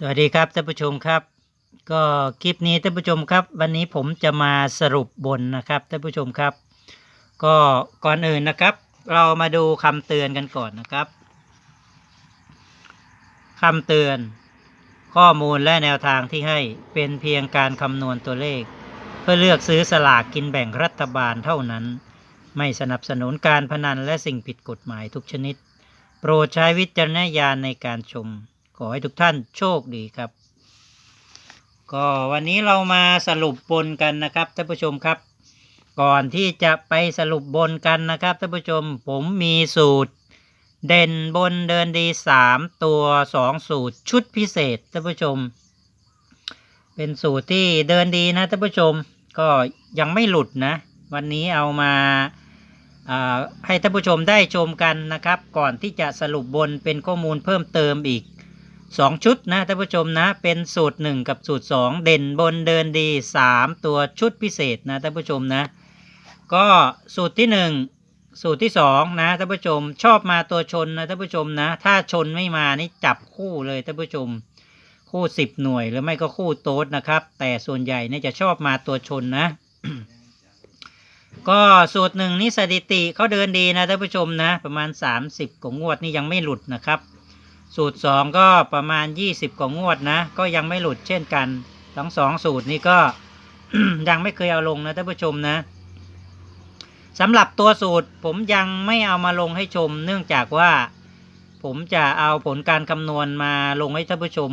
สวัสดีครับท่านผู้ชมครับ ก็คลิปนี้ท่านผู้ชมครับ วันนี้ผมจะมาสรุปบนนะครับท่านผู้ชมครับ ก็ก่อนอื่นนะครับ เรามาดูคำเตือนกันก่อนนะครับคำเตือน ข้อมูลและแนวทางที่ให้เป็นเพียงการคำนวณตัวเลข เพื่อเลือกซื้อสลากกินแบ่งรัฐบาลเท่านั้น ไม่สนับสนุนการพนันและสิ่งผิดกฎหมายทุกชนิด โปรดใช้วิจารณญาณในการชม ขอให้ทุกท่านโชคดีครับ ก็วันนี้เรามาสรุปบนกันนะครับท่านผู้ชมครับ ก่อนที่จะไปสรุปบนกันนะครับท่านผู้ชมผมมีสูตร เด่นบนเดินดีสามตัวสองสูตรชุดพิเศษท่านผู้ชม เป็นสูตรที่เดินดีนะท่านผู้ชมก็ยังไม่หลุดนะ วันนี้เอามาอ่าให้ท่านผู้ชมได้ชมกันนะครับ ก่อนที่จะสรุปบนเป็นข้อมูลเพิ่มเติมอีก สองชุดนะท่านผู้ชมนะเป็นสูตรหนึ่งกับสูตรสองเด่นบนเดินดีสามตัวชุดพิเศษนะท่านผู้ชมนะ ก็สูตรที่หนึ่งสูตรที่สองนะท่านผู้ชม ชอบมาตัวชนนะท่านผู้ชมนะ ถ้าชนไม่มานี่จับคู่เลยท่านผู้ชม คู่สิบหน่วยหรือไม่ก็คู่โต๊ดนะครับ แต่ส่วนใหญ่เนี่ยจะชอบมาตัวชนนะก็สูตรหนึ่งนี่สถิติเขาเดินดีนะท่านผู้ชมนะ ประมาณ 30กว่างวดนี่ยังไม่หลุดนะครับ สูตรสองก็ประมาณ 20 กว่างวดนะ ก็ยังไม่หลุดเช่นกันทั้งสองสูตรนี้ก็ยังไม่เคยเอาลงนะท่านผู้ชมนะสำหรับตัวสูตรผมยังไม่เอามาลงให้ชม เนื่องจากว่าผมจะเอาผลการคำนวณมาลงให้ท่านผู้ชม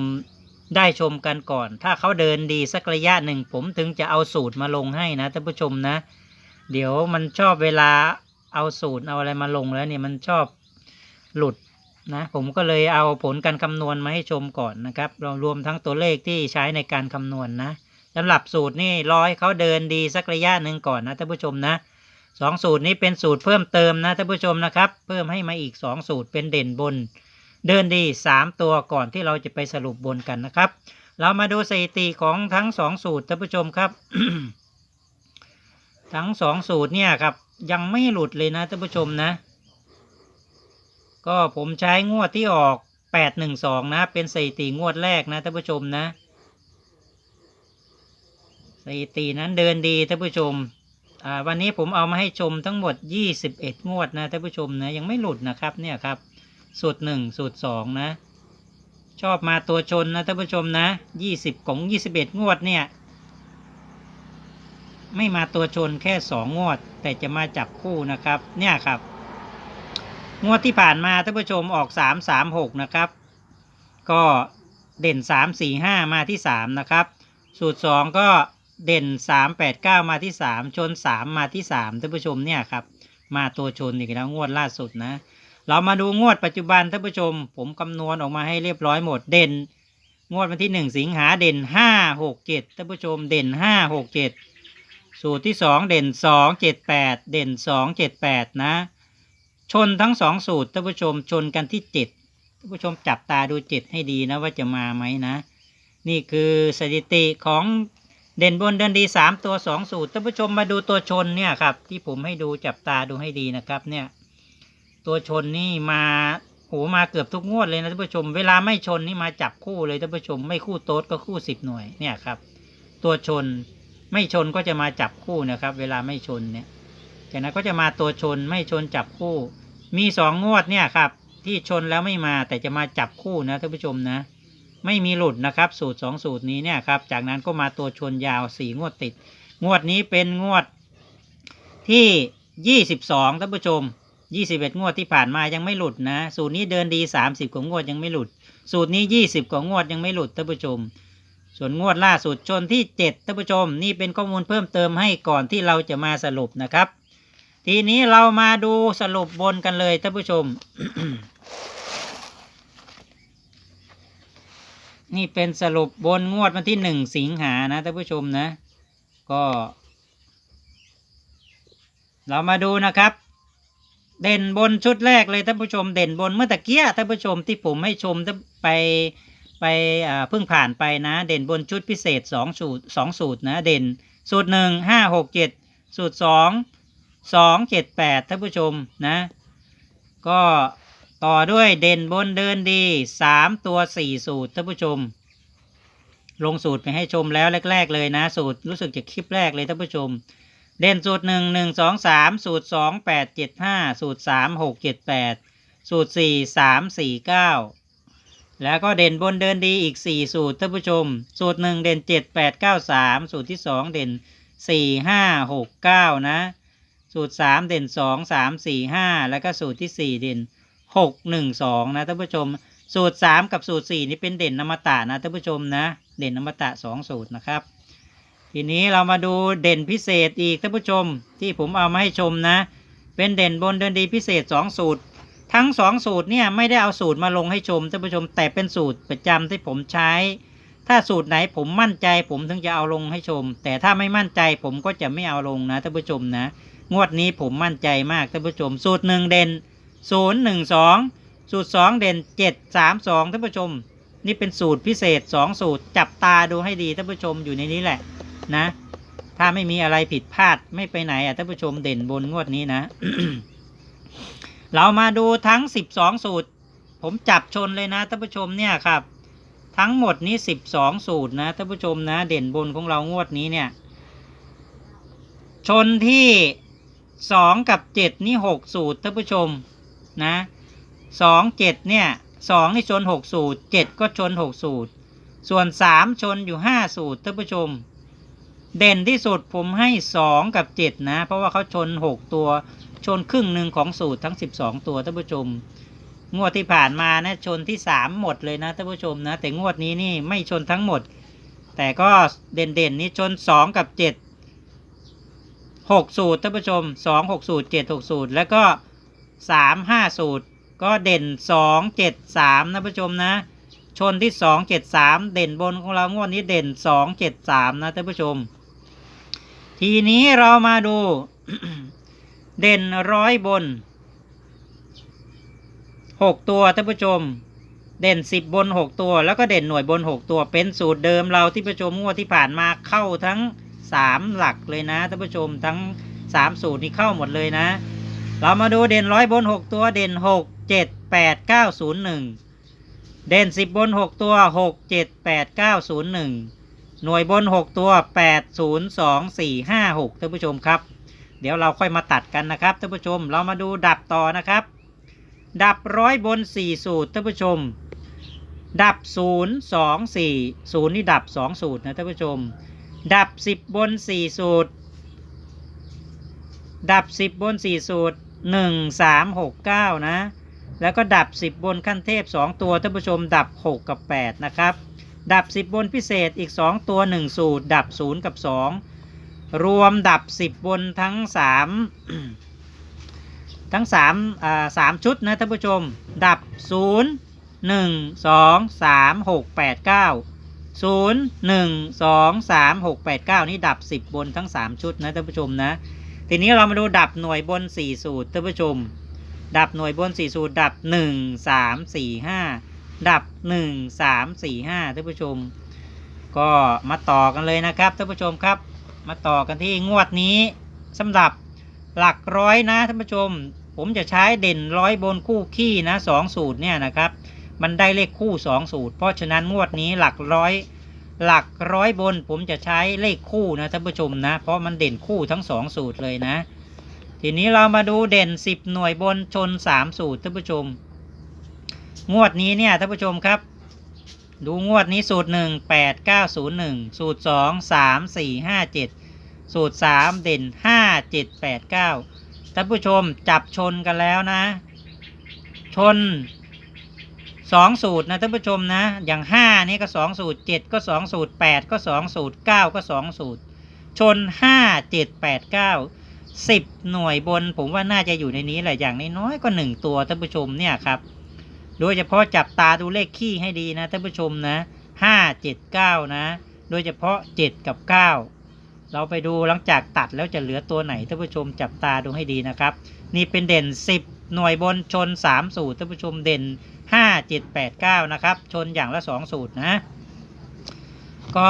ได้ชมกันก่อน ถ้าเขาเดินดีสักระยะหนึ่ง ผมถึงจะเอาสูตรมาลงให้นะท่านผู้ชมนะ เดี๋ยวมันชอบเวลาเอาสูตรเอาอะไรมาลงแล้วเนี่ยมันชอบหลุด นะผมก็เลยเอาผลการคำนวณมาให้ชมก่อนนะครับ เรารวมทั้งตัวเลขที่ใช้ในการคำนวณนะสำหรับสูตรนี่ร้อให้เขาเดินดีสักระยะหนึ่งก่อนนะท่านผู้ชมนะสองสูตรนี้เป็นสูตรเพิ่มเติมนะท่านผู้ชมนะครับ เพิ่มให้มาอีกสองสูตรเป็นเด่นบน เดินดีสามตัวก่อนที่เราจะไปสรุปบนกันนะครับ เรามาดูสถิติของทั้งสองสูตรท่านผู้ชมครับ ทั้งสองสูตรเนี่ยครับยังไม่หลุดเลยนะท่านผู้ชมนะ ก็ผมใช้งวดที่ออกแปดหนึ่งสองนะ เป็นสถิติงวดแรกนะท่านผู้ชมนะสถิตินั้นเดินดีท่านผู้ชมอ่าวันนี้ผมเอามาให้ชมทั้งหมดยี่สิบเอ็ดงวดนะท่านผู้ชมนะยังไม่หลุดนะครับเนี่ยครับสูตรหนึ่งสูตรสองนะ ชอบมาตัวชนนะท่านผู้ชมนะยี่สิบของยี่สิบเอ็ดงวดเนี่ย ไม่มาตัวชนแค่สองงวด แต่จะมาจับคู่นะครับเนี่ยครับ งวดที่ผ่านมาท่านผู้ชมออกสามสามหกนะครับ ก็เด่นสามสี่ห้ามาที่สามนะครับ สูตรสองก็เด่นสามแปดเก้ามาที่สามชนสามมาที่สามท่านผู้ชมเนี่ยครับ มาตัวชนอีกแล้วงวดล่าสุดนะ เรามาดูงวดปัจจุบันท่านผู้ชม ผมคำนวณออกมาให้เรียบร้อยหมดเด่น งวดวันที่หนึ่งสิงหาเด่นห้าหกเจ็ดท่านผู้ชมเด่นห้าหกเจ็ดสูตรที่สองเด่นสองเจ็ดแปดเด่นสองเจ็ดแปดนะ ชนทั้งสองสูตรท่านผู้ชมชนกันที่เจ็ดท่านผู้ชมจับตาดูเจ็ดให้ดีนะว่าจะมาไหมนะ นี่คือสถิติของเด่นบนเดินดีสามตัวสองสูตรท่านผู้ชมมาดูตัวชนเนี่ยครับ ที่ผมให้ดูจับตาดูให้ดีนะครับ เนี่ย ตัวชนนี่มาโหมาเกือบทุกงวดเลยนะท่านผู้ชม เวลาไม่ชนนี่มาจับคู่เลยท่านผู้ชม ไม่คู่โต๊ดก็คู่สิบหน่วยเนี่ยครับ ตัวชนไม่ชนก็จะมาจับคู่นะครับ เวลาไม่ชนเนี่ยจากนั้นก็จะมาตัวชนไม่ชนจับคู่ มีสองงวดเนี่ยครับ ที่ชนแล้วไม่มาแต่จะมาจับคู่นะท่านผู้ชมนะ ไม่มีหลุดนะครับ สูตรสองสูตรนี้เนี่ยครับ จากนั้นก็มาตัวชนยาวสี่งวดติด งวดนี้เป็นงวดที่ยี่สิบสองท่านผู้ชมยี่สิบเอ็ดงวดที่ผ่านมายังไม่หลุดนะ สูตรนี้เดินดีสามสิบกว่างวดยังไม่หลุด สูตรนี้ยี่สิบกว่างวดยังไม่หลุดท่านผู้ชมส่วนงวดล่าสุดชนที่เจ็ดท่านผู้ชม นี่เป็นข้อมูลเพิ่มเติมให้ก่อนที่เราจะมาสรุปนะครับ ทีนี้เรามาดูสรุปบนกันเลยท่านผู้ชม นี่เป็นสรุปบนงวดวันที่หนึ่งสิงหานะท่านผู้ชมนะ ก็ เรามาดูนะครับ เด่นบนชุดแรกเลยท่านผู้ชม เด่นบนเมื่อตะเกียท่านผู้ชมที่ผมให้ชมไปไปเพิ่งผ่านไปนะ เด่นบนชุดพิเศษสองสูตรสองสูตรนะ เด่นสูตรหนึ่งห้าหกเจ็ดสูตรสอง สองเจ็ดแปดท่านผู้ชมนะ ก็ต่อด้วยเด่นบนเดินดีสามตัวสี่สูตรท่านผู้ชม ลงสูตรไปให้ชมแล้วแรก ๆ เลยนะ สูตรรู้สึกจะคลิปแรกเลยท่านผู้ชม เด่นสูตรหนึ่งหนึ่งสองสามสูตรสองแปดเจ็ดห้าสูตรสามหกเจ็ดแปดสูตรสี่สามสี่เก้าแล้วก็เด่นบนเดินดีอีกสี่สูตรท่านผู้ชม สูตรหนึ่งเด่นเจ็ดแปดเก้าสามสูตรที่สองเด่นสี่ห้าหกเก้านะ สูตรสามเด่นสองสามสี่ห้าแล้วก็สูตรที่สี่เด่นหกหนึ่งสองนะท่านผู้ชม สูตรสามกับสูตรสี่นี่เป็นเด่นอมตะนะท่านผู้ชมนะ เด่นอมตะสองสูตรนะครับ ทีนี้เรามาดูเด่นพิเศษอีกท่านผู้ชม ที่ผมเอามาให้ชมนะ เป็นเด่นบนเดินดีพิเศษสองสูตร ทั้งสองสูตรเนี่ยไม่ได้เอาสูตรมาลงให้ชมท่านผู้ชม แต่เป็นสูตรประจำที่ผมใช้ถ้าสูตรไหนผมมั่นใจผมถึงจะเอาลงให้ชม แต่ถ้าไม่มั่นใจผมก็จะไม่เอาลงนะท่านผู้ชมนะ งวดนี้ผมมั่นใจมากท่านผู้ชม สูตรหนึ่งเด่นศูนย์หนึ่งสองสูตรสองเด่นเจ็ดสามสองท่านผู้ชม นี่เป็นสูตรพิเศษสองสูตร จับตาดูให้ดีท่านผู้ชมอยู่ในนี้แหละนะ ถ้าไม่มีอะไรผิดพลาดไม่ไปไหนอะท่านผู้ชมเด่นบนงวดนี้นะ เรามาดูทั้งสิบสองสูตร ผมจับชนเลยนะท่านผู้ชมเนี่ยครับ ทั้งหมดนี้สิบสองสูตรนะท่านผู้ชมนะ เด่นบนของเรางวดนี้เนี่ยชนที่ สองกับเจ็ดนี่หกสูตรท่านผู้ชมนะสองเจ็ดเนี่ยสองนี่ชนหกสูตรเจ็ดก็ชนหกสูตร ส่วนสามชนอยู่ห้าสูตรท่านผู้ชม เด่นที่สุดผมให้สองกับเจ็ดนะ เพราะว่าเขาชนหกตัว ชนครึ่งหนึ่งของสูตรทั้งสิบสองตัวท่านผู้ชม งวดที่ผ่านมานะชนที่สามหมดเลยนะท่านผู้ชมนะ แต่งวดนี้นี่ไม่ชนทั้งหมด แต่ก็เด่นๆนนี้ชนสองกับเจ็ด หกสูตรท่านผู้ชมสองหกสูตรเจ็ดหกสูตรแล้วก็สามห้าสูตร ก็เด่นสองเจ็ดสามนะผู้ชมนะ ชนที่สองเจ็ดสามเด่นบนของเรางวดนี้เด่นสองเจ็ดสามนะท่านผู้ชม ทีนี้เรามาดู เด่นร้อยบนหกตัวท่านผู้ชม เด่นสิบบนหกตัว แล้วก็เด่นหน่วยบนหกตัวเป็นสูตรเดิมเราที่ผู้ชมงวดที่ผ่านมาเข้าทั้ง สามหลักเลยนะท่านผู้ชมทั้งสามสูตรนี้เข้าหมดเลยนะ เรามาดูเด่นร้อยบนหกตัวเด่นหกเจ็ดแปดเก้าศูนย์หนึ่งเด่นสิบบนหกตัวหกเจ็ดแปดเก้าศูนย์หนึ่งหน่วยบนหกตัวแปดศูนย์สองสี่ห้าหกท่านผู้ชมครับ เดี๋ยวเราค่อยมาตัดกันนะครับท่านผู้ชมเรามาดูดับต่อนะครับ ดับร้อยบนสี่สูตรท่านผู้ชมดับศูนย์สองสี่ศูนย์นี่ดับสองสูตรนะท่านผู้ชม ดับสิบบนสี่สูตร ดับสิบบนสี่สูตรหนึ่งสามหกเก้านะ แล้วก็ดับสิบบนขั้นเทพสองตัวท่านผู้ชมดับหกกับแปดนะครับ ดับสิบบนพิเศษอีกสองตัวหนึ่งสูตร ดับศูนย์กับสองรวมดับสิบบนทั้งสามทั้งสามอ่าสามชุดนะท่านผู้ชม ดับศูนย์หนึ่งสองสามหกแปดเก้า ศูนย์หนึ่งสองสามหกแปดเก้านี่ดับสิบบนทั้งสามชุดนะท่านผู้ชมนะ ทีนี้เรามาดูดับหน่วยบนสี่สูตรท่านผู้ชม ดับหน่วยบนสี่สูตรดับหนึ่งสามสี่ห้าดับหนึ่งสามสี่ห้าท่านผู้ชม ก็มาต่อกันเลยนะครับท่านผู้ชมครับ มาต่อกันที่งวดนี้สำหรับหลักร้อยนะท่านผู้ชม ผมจะใช้เด่นร้อยบนคู่ขี้นะสองสูตรเนี่ยนะครับมันได้เลขคู่สองสูตร เพราะฉะนั้นงวดนี้หลักร้อย หลักร้อยบนผมจะใช้เลขคู่นะท่านผู้ชมนะ เพราะมันเด่นคู่ทั้งสองสูตรเลยนะ ทีนี้เรามาดูเด่นสิบหน่วยบนชนสามสูตรท่านผู้ชม งวดนี้เนี่ยท่านผู้ชมครับ ดูงวดนี้สูตรหนึ่งแปดเก้าศูนย์หนึ่งสูตรสองสามสี่ห้าเจ็ดสูตรสามเด่นห้าเจ็ดแปดเก้าท่านผู้ชมจับชนกันแล้วนะ ชนสองสูตรนะท่านผู้ชมนะอย่างห้า นี่ก็สองสูตรเจ็ดก็สองสูตรแปดก็สองสูตรเก้าก็สองสูตร ชนห้าเจ็ดแปดเก้าสิบหน่วยบน ผมว่าน่าจะอยู่ในนี้แหละอย่างน้อยๆก็หนึ่งตัวท่านผู้ชมเนี่ยครับ โดยเฉพาะจับตาดูเลขขี้ให้ดีนะท่านผู้ชมนะห้าเจ็ดเก้านะ โดยเฉพาะเจ็ดกับเก้าเราไปดูหลังจากตัดแล้วจะเหลือตัวไหนท่านผู้ชมจับตาดูให้ดีนะครับ นี่เป็นเด่นสิบ หน่วยบนชนสามสูตรท่านผู้ชมเด่นห้าเจ็ดแปดเก้านะครับ ชนอย่างละสองสูตรนะ ก็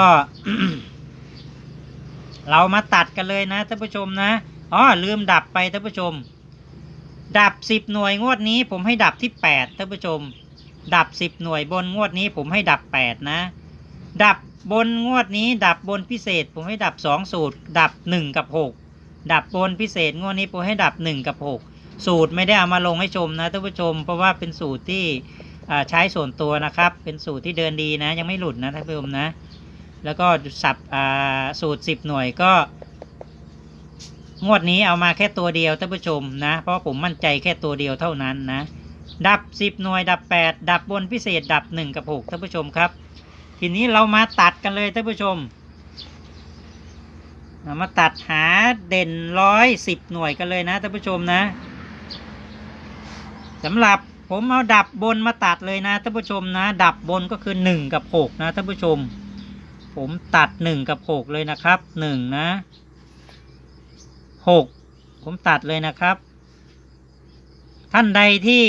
เรามาตัดกันเลยนะท่านผู้ชมนะอ๋อลืมดับไปท่านผู้ชม ดับสิบหน่วยงวดนี้ ผมให้ดับที่แปดท่านผู้ชม ดับสิบหน่วยบนงวดนี้ ผมให้ดับแปดนะ ดับบนงวดนี้ ดับบนพิเศษ ผมให้ดับสองสูตร ดับหนึ่งกับหกดับบนพิเศษงวดนี้ผมให้ดับหนึ่งกับหก สูตรไม่ได้เอามาลงให้ชมนะท่านผู้ชม เพราะว่าเป็นสูตรที่ใช้ส่วนตัวนะครับ เป็นสูตรที่เดินดีนะ ยังไม่หลุดนะท่านผู้ชมนะ แล้วก็สับสูตรสิบหน่วยก็ งวดนี้เอามาแค่ตัวเดียวท่านผู้ชมนะ เพราะผมมั่นใจแค่ตัวเดียวเท่านั้นนะ ดับสิบหน่วย ดับแปดดับบนพิเศษ ดับหนึ่งกับหกท่านผู้ชมครับ ทีนี้เรามาตัดกันเลยท่านผู้ชมเรามาตัดหาเด่นร้อยสิบหน่วยกันเลยนะท่านผู้ชมนะ สำหรับผมเอาดับบนมาตัดเลยนะท่านผู้ชมนะ ดับบนก็คือหนึ่งกับหกนะท่านผู้ชม ผมตัดหนึ่งกับหกเลยนะครับหนึ่งนะหกผมตัดเลยนะครับ ท่านใดที่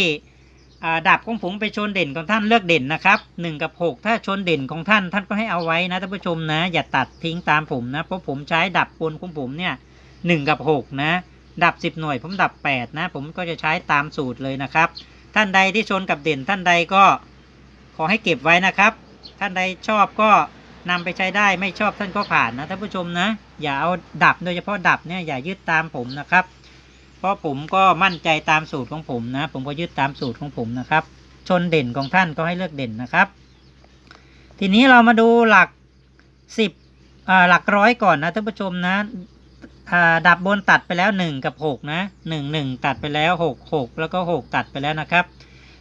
ดับของผมไปชนเด่นของท่านเลือกเด่นนะครับหนึ่งกับหกถ้าชนเด่นของท่านท่านก็ให้เอาไว้นะท่านผู้ชมนะ อย่าตัดทิ้งตามผมนะ เพราะผมใช้ดับบนของผมเนี่ยหนึ่งกับหกนะ ดับสิบหน่วย ผมดับแปดนะ ผมก็จะใช้ตามสูตรเลยนะครับ ท่านใดที่ชนกับเด่นท่านใดก็ขอให้เก็บไว้นะครับ ท่านใดชอบก็นำไปใช้ได้ไม่ชอบท่านก็ผ่านนะท่านผู้ชมนะ อย่าเอาดับโดยเฉพาะดับเนี่ยอย่ายึดตามผมนะครับ เพราะผมก็มั่นใจตามสูตรของผมนะ ผมก็ยึดตามสูตรของผมนะครับ ชนเด่นของท่านก็ให้เลือกเด่นนะครับ ทีนี้เรามาดูหลักสิบหลักร้อยก่อนนะท่านผู้ชมนะ ดับบนตัดไปแล้วหนึ่งกับหกนะหนึ่งหนึ่งตัดไปแล้วหกหกแล้วก็หกตัดไปแล้วนะครับ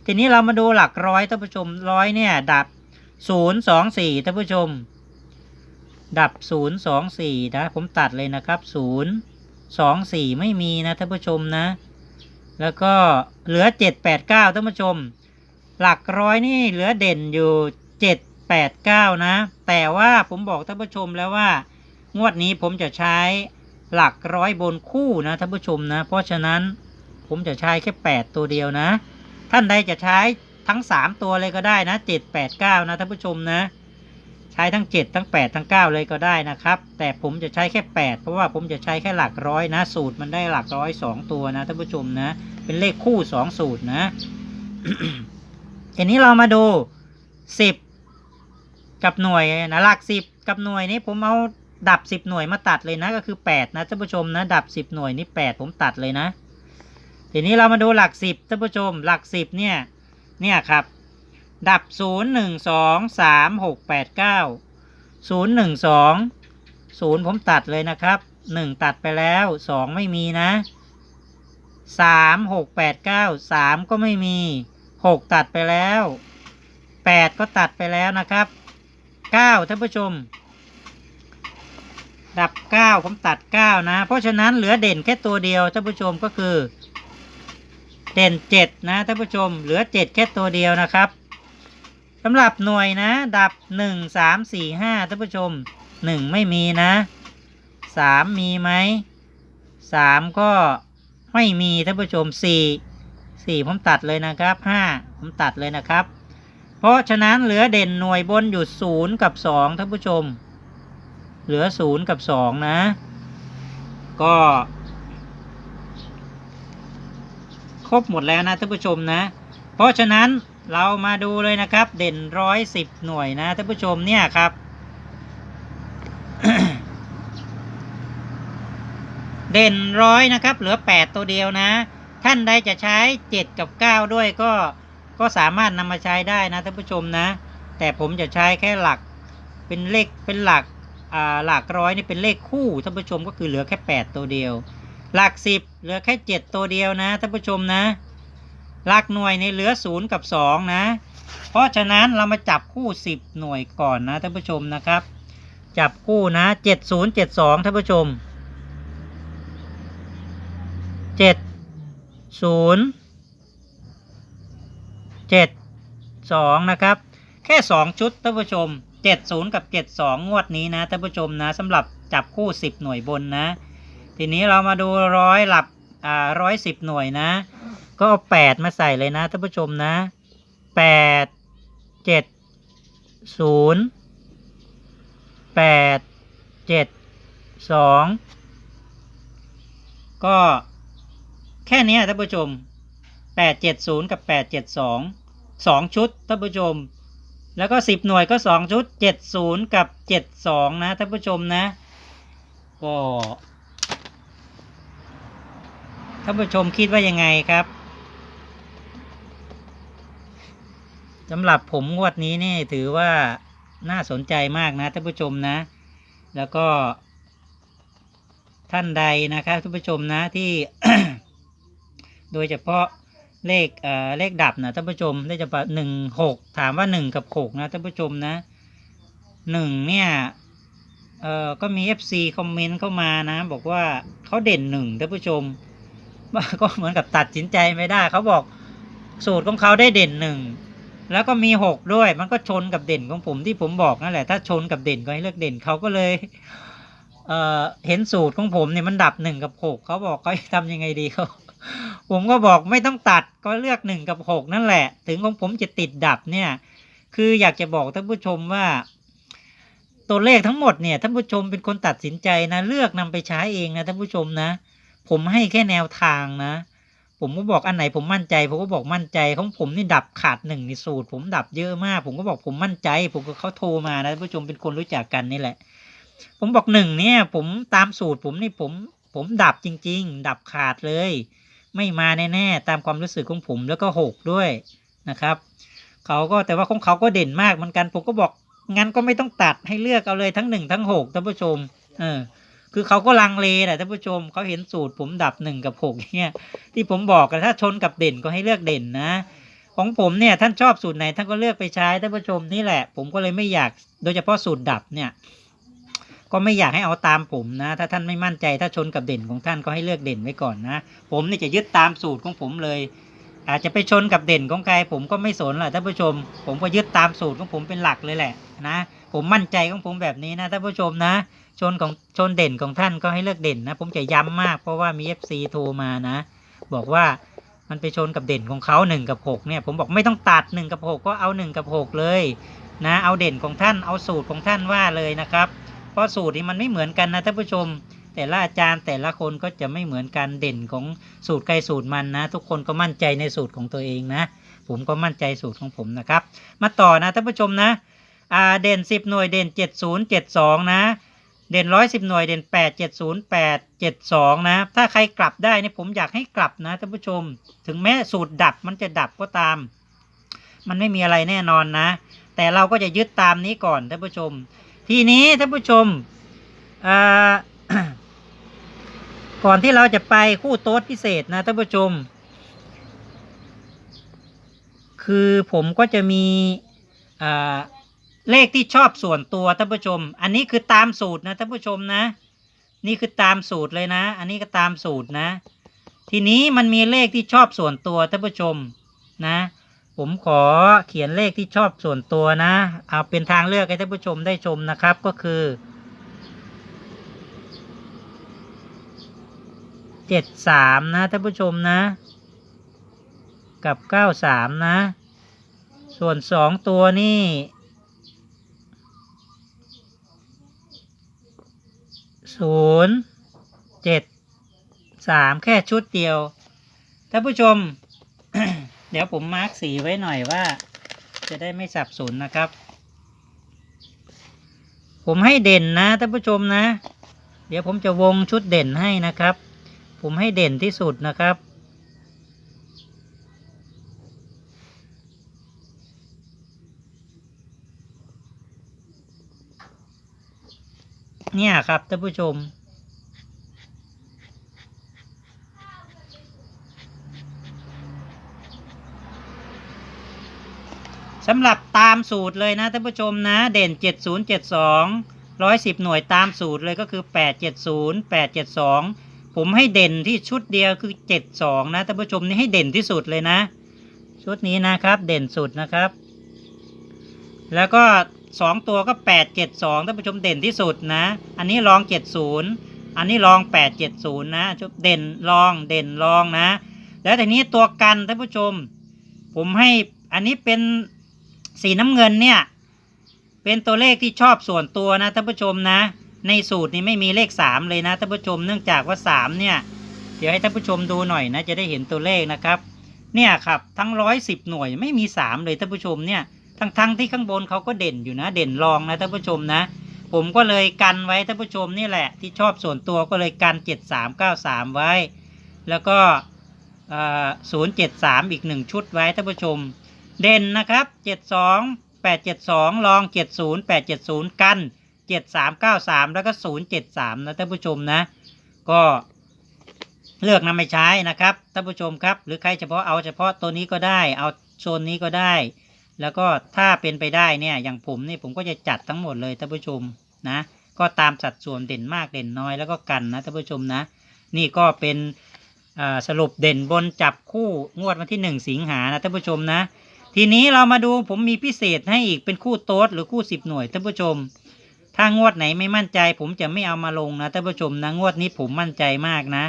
ทีนี้เรามาดูหลักร้อยท่านผู้ชมร้อยเนี่ย ดับศูนย์สองสี่ท่านผู้ชม ดับศูนย์สองสี่นะ ผมตัดเลยนะครับศูนย์สองสี่ไม่มีนะท่านผู้ชมนะ แล้วก็เหลือเจ็ดแปดเก้าท่านผู้ชม หลักร้อยนี่เหลือเด่นอยู่เจ็ดแปดเก้านะ แต่ว่าผมบอกท่านผู้ชมแล้วว่า งวดนี้ผมจะใช้ หลักร้อยบนคู่นะท่านผู้ชมนะ เพราะฉะนั้นผมจะใช้แค่แปดตัวเดียวนะ ท่านใดจะใช้ทั้งสามตัวเลยก็ได้นะเจ็ดแปดเก้านะท่านผู้ชมนะ ใช้ทั้งเจ็ดทั้งแปดทั้งเก้าเลยก็ได้นะครับ แต่ผมจะใช้แค่แปดเพราะว่าผมจะใช้แค่หลักร้อยนะ สูตรมันได้หลักร้อยสองตัวนะท่านผู้ชมนะ เป็นเลขคู่สองสูตรนะทีนี้เรามาดูสิบกับหน่วยนะหลักสิบกับหน่วยนี้ผมเอา ดับสิบหน่วยมาตัดเลยนะก็คือแปดนะท่านผู้ชมนะดับสิบหน่วยนี่แปดผมตัดเลยนะ ทีนี้เรามาดูหลักสิบท่านผู้ชมหลักสิบเนี่ยเนี่ยครับดับศูนย์หนึ่งสองสามหกแปดเก้าศูนย์หนึ่งสองศูนย์ผมตัดเลยนะครับหนึ่งตัดไปแล้วสองไม่มีนะสามหกแปดเก้าสามก็ไม่มีหกตัดไปแล้วแปดก็ตัดไปแล้วนะครับเก้าท่านผู้ชม ดับเก้าผมตัดเก้านะ เพราะฉะนั้นเหลือเด่นแค่ตัวเดียวท่านผู้ชมก็คือ เด่นเจ็ดนะท่านผู้ชม เหลือเจ็ดแค่ตัวเดียวนะครับสำหรับหน่วยนะ ดับหนึ่งสามสี่ห้าท่านผู้ชมหนึ่งไม่มีนะสามมีไหมสามก็ไม่มีท่านผู้ชมสี่สี่ผมตัดเลยนะครับห้าผมตัดเลยนะครับ เพราะฉะนั้นเหลือเด่นหน่วยบนอยู่ศูนย์กับสองท่านผู้ชม เหลือศูนย์กับสองนะ ก็ ครบหมดแล้วนะท่านผู้ชมนะ เพราะฉะนั้นเรามาดูเลยนะครับ เด่นร้อยสิบหน่วยนะท่านผู้ชมเนี่ยครับ เด่นร้อยนะครับ เหลือแปดตัวเดียวนะ ท่านใดจะใช้เจ็ดกับเก้าด้วยก็ก็สามารถนำมาใช้ได้นะท่านผู้ชมนะ แต่ผมจะใช้แค่หลักเป็นเลขเป็นหลัก หลักร้อยนี่เป็นเลขคู่ท่านผู้ชมก็คือเหลือแค่แปดตัวเดียว หลักสิบเหลือแค่เจ็ดตัวเดียวนะท่านผู้ชมนะ หลักหน่วยในเหลือศูนย์กับสองนะ เพราะฉะนั้นเรามาจับคู่สิบหน่วยก่อนนะท่านผู้ชมนะครับ จับคู่นะเจ็ดศูนย์เจ็ดสองท่านผู้ชมเจ็ดศูนย์เจ็ดสองนะครับ แค่สองชุดท่านผู้ชม เจ็ดศูนย์กับเจ็ดสองงวดนี้นะท่านผู้ชมนะสำหรับจับคู่สิบหน่วยบนนะ ทีนี้เรามาดูร้อยหลับอ่าร้อยสิบหน่วยนะ ก็เอาแปดมาใส่เลยนะท่านผู้ชมนะแปดเจ็ดศูนย์แปดเจ็ดสองก็แค่นี้ท่านผู้ชมแปดเจ็ดศูนย์กับแปดเจ็ดสองสองชุดท่านผู้ชม แล้วก็สิบหน่วยก็สองชุดเจ็ดศูนย์กับเจ็ดสองนะท่านผู้ชมนะ ก็ท่านผู้ชมคิดว่ายังไงครับสำหรับผมงวดนี้นี่ถือว่าน่าสนใจมากนะท่านผู้ชมนะ แล้วก็ ท่านใดนะครับท่านผู้ชมนะที่ โดยเฉพาะ เลขเอ่อเลขดับนะท่านผู้ชมเลขเฉพาะหนึ่งหกถามว่าหนึ่งกับหกนะท่านผู้ชมนะหนึ่งเนี่ยเอ่อก็มี FC คอมเมนต์เข้ามานะ บอกว่าเขาเด่นหนึ่งท่านผู้ชมก็เหมือนกับตัดสินใจไม่ได้เขาบอกสูตรของเขาได้เด่นหนึ่งแล้วก็มีหกด้วย มันก็ชนกับเด่นของผมที่ผมบอกนั่นแหละถ้าชนกับเด่นก็ให้เลือกเด่นเขาก็เลยเอ่อเห็นสูตรของผมเนี่ยมันดับหนึ่งกับหกเขาบอกเขาทำยังไงดีเขา ผมก็บอกไม่ต้องตัดก็เลือกหนึ่งกับหกนั่นแหละ ถึงของผมจะติดดับเนี่ย คืออยากจะบอกท่านผู้ชมว่า ตัวเลขทั้งหมดเนี่ยท่านผู้ชมเป็นคนตัดสินใจนะ เลือกนำไปใช้เองนะท่านผู้ชมนะ ผมให้แค่แนวทางนะ ผมก็บอกอันไหนผมมั่นใจ ผมก็บอกมั่นใจของผมนี่ดับขาดหนึ่งในสูตร ผมดับเยอะมาก ผมก็บอกผมมั่นใจ ผมก็เขาโทรมานะท่านผู้ชมเป็นคนรู้จักกันนี่แหละ ผมบอกหนึ่งเนี่ย ผมตามสูตรผมนี่ผมผมดับจริง ๆ ดับขาดเลย ไม่มาแน่ๆตามความรู้สึกของผมแล้วก็หกด้วยนะครับเขาก็แต่ว่าของเขาก็เด่นมากเหมือนกันผมก็บอกงั้นก็ไม่ต้องตัดให้เลือกเอาเลยทั้งหนึ่งทั้งหกท่านผู้ชมเออคือเขาก็ลังเลแหละท่านผู้ชมเขาเห็นสูตรผมดับหนึ่งกับหกเนี่ยที่ผมบอกกันถ้าชนกับเด่นก็ให้เลือกเด่นนะ ของผมเนี่ยท่านชอบสูตรไหนท่านก็เลือกไปใช้ท่านผู้ชมนี่แหละ ผมก็เลยไม่อยากโดยเฉพาะสูตรดับเนี่ย ก็ไม่อยากให้เอาตามผมนะ ถ้าท่านไม่มั่นใจถ้าชนกับเด่นของท่านก็ให้เลือกเด่นไว้ก่อนนะ ผมนี่จะยึดตามสูตรของผมเลย อาจจะไปชนกับเด่นของใครผมก็ไม่สนหรอกท่านผู้ชม ผมก็ยึดตามสูตรของผมเป็นหลักเลยแหละนะ ผมมั่นใจของผมแบบนี้นะท่านผู้ชมนะ ชนของชนเด่นของท่านก็ให้เลือกเด่นนะ ผมจะย้ำมากเพราะว่ามี FC โทรมานะ บอกว่ามันไปชนกับเด่นของเขาหนึ่งกับหกเนี่ยผมบอกไม่ต้องตัดหนึ่งกับหกก็เอาหนึ่งกับหกเลยนะ เอาเด่นของท่านเอาสูตรของท่านว่าเลยนะครับ เพราะสูตรนี้มันไม่เหมือนกันนะท่านผู้ชม แต่ละอาจารย์แต่ละคนก็จะไม่เหมือนกันเด่นของสูตรใครสูตรมันนะ ทุกคนก็มั่นใจในสูตรของตัวเองนะ ผมก็มั่นใจสูตรของผมนะครับ มาต่อนะท่านผู้ชมนะเด่นสิบหน่วยเด่นเจ็ดศูนย์เจ็ดสองนะ เด่นร้อยสิบหน่วยเด่นแปดเจ็ดศูนย์แปดเจ็ดสองนะ ถ้าใครกลับได้นี่ผมอยากให้กลับนะท่านผู้ชม ถึงแม้สูตรดับมันจะดับก็ตาม มันไม่มีอะไรแน่นอนนะ แต่เราก็จะยึดตามนี้ก่อนท่านผู้ชม ทีนี้ท่านผู้ชมก่อนที่เราจะไปคู่โต๊ดพิเศษนะท่านผู้ชม คือผมก็จะมีเลขที่ชอบส่วนตัวท่านผู้ชม อันนี้คือตามสูตรนะท่านผู้ชมนะ นี่คือตามสูตรเลยนะ อันนี้ก็ตามสูตรนะ ทีนี้มันมีเลขที่ชอบส่วนตัวท่านผู้ชมนะ ผมขอเขียนเลขที่ชอบส่วนตัวนะ เอาเป็นทางเลือกให้ท่านผู้ชมได้ชมนะครับก็คือเจ็ดสามนะท่านผู้ชมนะ กับเก้าสามนะ ส่วนสองตัวนี่ศูนย์เจ็ดสามแค่ชุดเดียวท่านผู้ชม เดี๋ยวผมมาร์กสีไว้หน่อยว่า จะได้ไม่สับสนนะครับ ผมให้เด่นนะท่านผู้ชมนะ เดี๋ยวผมจะวงชุดเด่นให้นะครับ ผมให้เด่นที่สุดนะครับเนี่ยครับท่านผู้ชม สำหรับตามสูตรเลยนะท่านผู้ชมนะเด่น 7072 110 หน่วยตามสูตรเลยก็คือ 870 872 ผมให้เด่นที่ชุดเดียวคือ 72 นะท่านผู้ชมนี่ให้เด่นที่สุดเลยนะ ชุดนี้นะครับเด่นสุดนะครับ แล้วก็ 2 ตัวก็ 872ท่านผู้ชมเด่นที่สุดนะ อันนี้ลอง 70 อันนี้ลอง 870 นะชุดเด่นลองเด่นลองนะ แล้วทีนี้ตัวกันท่านผู้ชม ผมให้อันนี้เป็น สีน้ำเงินเนี่ย เป็นตัวเลขที่ชอบส่วนตัวนะท่านผู้ชมนะ ในสูตรนี้ไม่มีเลขสามเลยนะท่านผู้ชมเนื่องจากว่าสามเนี่ย เดี๋ยวให้ท่านผู้ชมดูหน่อยนะ จะได้เห็นตัวเลขนะครับ เนี่ยครับทั้งร้อยสิบหน่วยไม่มีสามเลยท่านผู้ชมเนี่ยถ้าทั้งๆที่ข้างบนเขาก็เด่นอยู่นะ เด่นรองนะท่านผู้ชมนะ ผมก็เลยกันไว้ท่านผู้ชมนี่แหละ ที่ชอบส่วนตัวก็เลยกันเจ็ดสามเก้าสามไว้ แล้วก็ศูนย์เจ็ดสามอีกหนึ่งชุดไว้ท่านผู้ชม เด่นนะครับเจ็ดสองแปดเจ็ดสองลองเจ็ดศูนย์แปดเจ็ดศูนย์กันเจ็ดสามเก้าสามแล้วก็ศูนย์เจ็ดสามนะท่านผู้ชมนะ ก็เลือกนำไปใช้นะครับท่านผู้ชมครับ หรือใครเฉพาะเอาเฉพาะตัวนี้ก็ได้ เอาโซนนี้ก็ได้ แล้วก็ถ้าเป็นไปได้เนี่ย อย่างผมนี่ผมก็จะจัดทั้งหมดเลยท่านผู้ชมนะ ก็ตามสัดส่วนเด่นมากเด่นน้อยแล้วก็กันนะท่านผู้ชมนะ นี่ก็เป็นสรุปเด่นบนจับคู่งวดวันที่หนึ่งสิงหานะท่านผู้ชมนะ ทีนี้เรามาดูผมมีพิเศษให้อีกเป็นคู่โต๊ดหรือคู่สิบหน่วยท่านผู้ชม ถ้างวดไหนไม่มั่นใจ ผมจะไม่เอามาลงนะท่านผู้ชมนะงวดนี้ผมมั่นใจมากนะ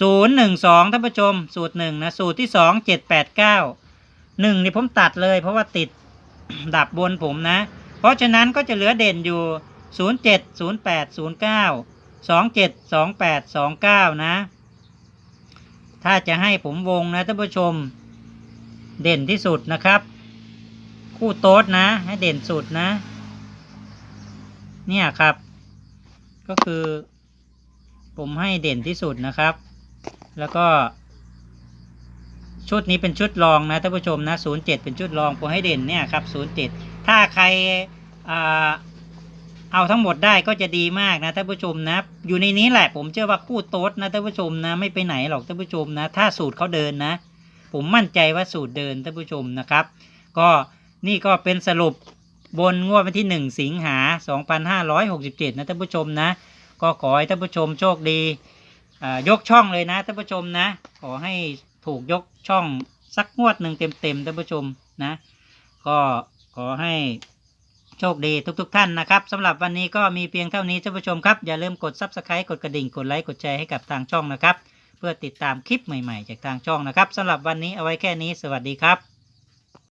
ศูนย์หนึ่งสองท่านผู้ชม สูตรหนึ่งนะสูตรที่สองเจ็ดแปดเก้าหนึ่งนี่ผมตัดเลย เพราะว่าติดดับบนผมนะ เพราะฉะนั้นก็จะเหลือเด่นอยู่ศูนย์เจ็ดศูนย์แปดศูนย์เก้าสองเจ็ดสองแปดสองเก้านะ ถ้าจะให้ผมวงนะท่านผู้ชม เด่นที่สุดนะครับ คู่โต๊ดนะ ให้เด่นสุดนะ เนี่ยครับ ก็คือ ผมให้เด่นที่สุดนะครับ แล้วก็ ชุดนี้เป็นชุดรองนะท่านผู้ชมนะ07 เป็นชุดรองผมให้เด่นเนี่ยครับ07 ถ้าใครเอาทั้งหมดได้ก็จะดีมากนะท่านผู้ชมนะ อยู่ในนี้แหละผมเชื่อว่าคู่โต๊ดนะท่านผู้ชมนะ ไม่ไปไหนหรอกท่านผู้ชมนะ ถ้าสูตรเขาเดินนะ ผมมั่นใจว่าสูตรเดินท่านผู้ชมนะครับ ก็นี่ก็เป็นสรุปบนงวดวันที่ 1 สิงหา 2567 นะท่านผู้ชมนะ ก็ขอให้ท่านผู้ชมโชคดีอ่ายกช่องเลยนะท่านผู้ชมนะ ขอให้ถูกยกช่องสักงวดหนึ่งเต็มๆท่านผู้ชมนะ ก็ขอให้โชคดีทุกๆทท่านนะครับสำหรับวันนี้ก็มีเพียงเท่านี้ท่านผู้ชมครับ อย่าลืมกด Subscribe กดกระดิ่งกดไลค์กดแชร์ให้กับทางช่องนะครับ เพื่อติดตามคลิปใหม่ๆ จากทางช่องนะครับสำหรับวันนี้เอาไว้แค่นี้สวัสดีครับ